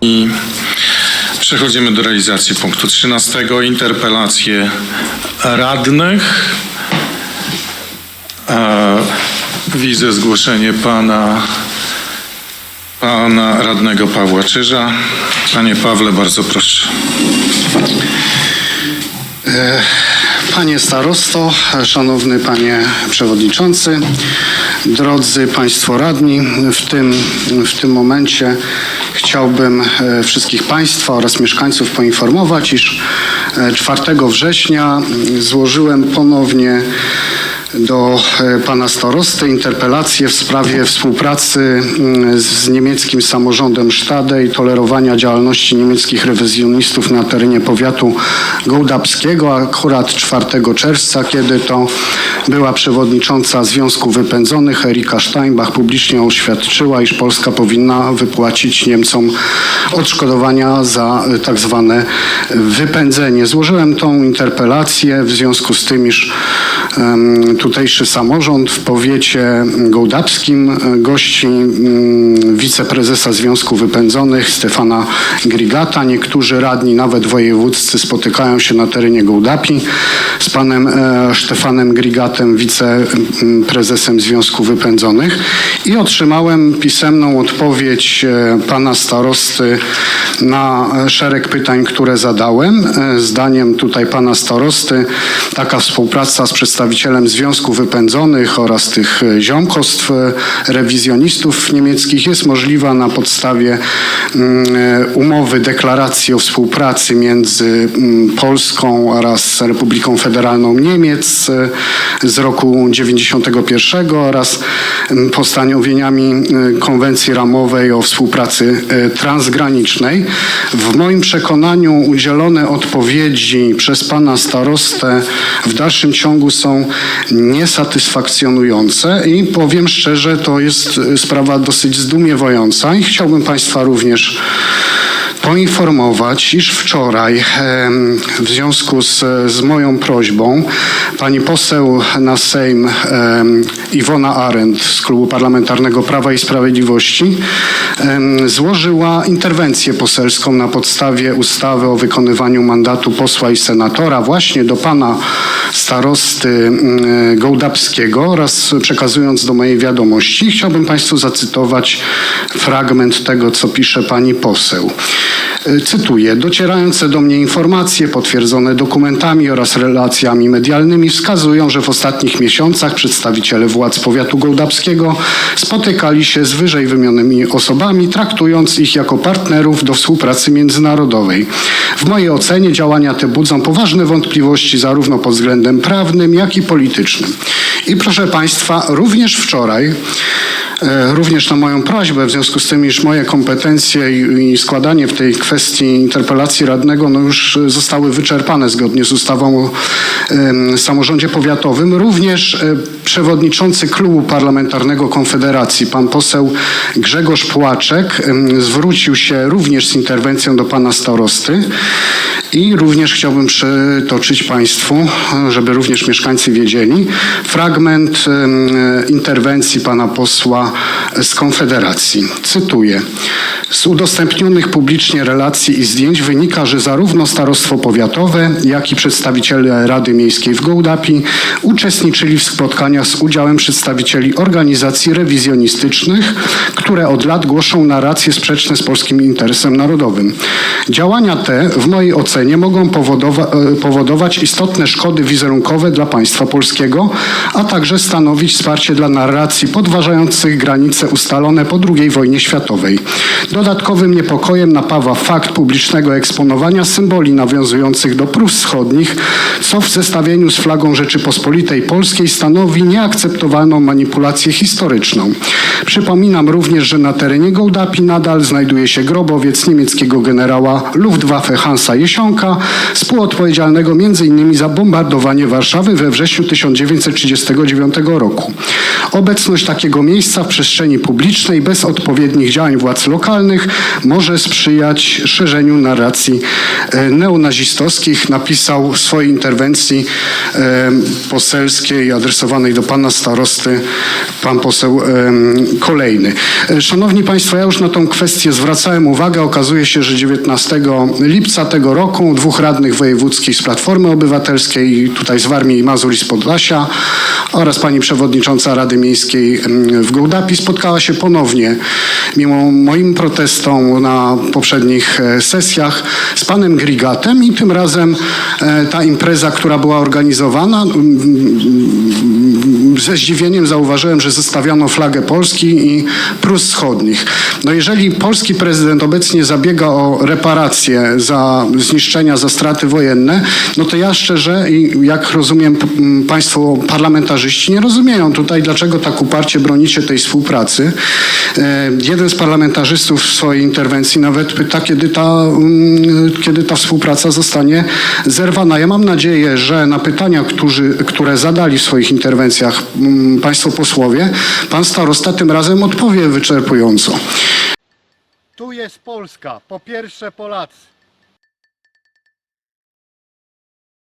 I przechodzimy do realizacji punktu 13. Interpelacje radnych. E, Widzę zgłoszenie pana, pana radnego Pawła Czyża. Panie Pawle, bardzo proszę. Panie starosto, szanowny panie przewodniczący, drodzy państwo radni, w tym, w tym momencie chciałbym e, wszystkich państwa oraz mieszkańców poinformować, iż e, 4 września mm, złożyłem ponownie do e, pana starosty interpelację w sprawie współpracy mm, z niemieckim samorządem Stade i tolerowania działalności niemieckich rewizjonistów na terenie powiatu gołdapskiego, akurat 4 czerwca, kiedy to była przewodnicząca Związku Wypędzonych Erika Steinbach publicznie oświadczyła, iż Polska powinna wypłacić Niemcom odszkodowania za e, tak zwane wypędzenie. Złożyłem tą interpelację w związku z tym, iż tutejszy samorząd w powiecie gołdapskim gości mm, wiceprezesa Związku Wypędzonych Stefana Grigata. Niektórzy radni, nawet wojewódzcy, spotykają się na terenie Gołdapi z panem e, Stefanem Grigatem, wiceprezesem Związku Wypędzonych i otrzymałem pisemną odpowiedź e, pana starosty na szereg pytań, które zadałem. E, Zdaniem tutaj pana starosty taka współpraca z przedstawicielem Związku Wypędzonych oraz tych e, ziomkostw e, rewizjonistów niemieckich jest możliwa na podstawie mm, e, umowy, deklaracji o współpracy między mm, Polską oraz Republiką Federalną Niemiec z roku 91 oraz mm, postanowieniami konwencji ramowej o współpracy transgranicznej. W moim przekonaniu udzielone odpowiedzi przez pana starostę w dalszym ciągu są niesatysfakcjonujące i powiem szczerze, to jest e, sprawa dosyć zdumiewająca i chciałbym państwa również poinformować, iż wczoraj w związku z, z moją prośbą pani poseł na Sejm Iwona Arendt z Klubu Parlamentarnego Prawa i Sprawiedliwości złożyła interwencję poselską na podstawie ustawy o wykonywaniu mandatu posła i senatora właśnie do pana starosty mm, Gołdapskiego oraz przekazując do mojej wiadomości chciałbym państwu zacytować fragment tego, co pisze pani poseł. E, Cytuję: Docierające do mnie informacje potwierdzone dokumentami oraz relacjami medialnymi wskazują, że w ostatnich miesiącach przedstawiciele władz powiatu gołdapskiego spotykali się z wyżej wymienionymi osobami, traktując ich jako partnerów do współpracy międzynarodowej. W mojej ocenie działania te budzą poważne wątpliwości zarówno pod względem prawnym, jak i politycznym. I proszę Państwa, również wczoraj E, Również na moją prośbę, w związku z tym, iż moje kompetencje i, składanie w tej kwestii interpelacji radnego no już e, zostały wyczerpane zgodnie z ustawą o em, samorządzie powiatowym, również e, przewodniczący klubu parlamentarnego Konfederacji, pan poseł Grzegorz Płaczek, zwrócił się również z interwencją do pana starosty i również chciałbym przytoczyć Państwu, żeby również mieszkańcy wiedzieli, fragment interwencji pana posła z Konfederacji. Cytuję. Z udostępnionych publicznie relacji i zdjęć wynika, że zarówno starostwo powiatowe, jak i przedstawiciele Rady Miejskiej w Gołdapi uczestniczyli w spotkaniach z udziałem przedstawicieli organizacji rewizjonistycznych, które od lat głoszą narracje sprzeczne z polskim interesem narodowym. Działania te, w mojej ocenie, mogą powodowa- e, powodować istotne szkody wizerunkowe dla państwa polskiego, a także stanowić wsparcie dla narracji podważających granice ustalone po II wojnie światowej. Dodatkowym niepokojem napawa fakt publicznego eksponowania symboli nawiązujących do Prus Wschodnich, co w zestawieniu z flagą Rzeczypospolitej Polskiej stanowi nieakceptowalną manipulację historyczną. Przypominam również, że na terenie Gołdapi nadal znajduje się grobowiec niemieckiego generała Luftwaffe Hansa Jesionka, współodpowiedzialnego m.in. za bombardowanie Warszawy we wrześniu 1939 roku. Obecność takiego miejsca w przestrzeni publicznej bez odpowiednich działań władz lokalnych może sprzyjać szerzeniu narracji e, neonazistowskich, napisał w swojej interwencji e, poselskiej adresowanej do pana starosty, pan poseł kolejny. E, Szanowni Państwo, ja już na tą kwestię zwracałem uwagę. Okazuje się, że 19 lipca tego roku dwóch radnych wojewódzkich z Platformy Obywatelskiej, tutaj z Warmii i Mazur i z Podlasia oraz pani przewodnicząca Rady Miejskiej em, w Gołdapi spotkała się ponownie, mimo moim protestom na poprzednich e, sesjach, z panem Grigatem i tym razem e, ta impreza, która była organizowana, mm, ze zdziwieniem zauważyłem, że zostawiono flagę Polski i Prus Wschodnich. No jeżeli polski prezydent obecnie zabiega o reparacje za zniszczenia, za straty wojenne, no to ja szczerze i jak rozumiem państwo parlamentarzyści nie rozumieją tutaj, dlaczego tak uparcie bronicie tej współpracy. E, Jeden z parlamentarzystów w swojej interwencji nawet pyta, kiedy ta, kiedy ta współpraca zostanie zerwana. Ja mam nadzieję, że na pytania, którzy, które zadali w swoich interwencjach państwo posłowie, pan starosta tym razem odpowie wyczerpująco. Tu jest Polska. Po pierwsze Polacy.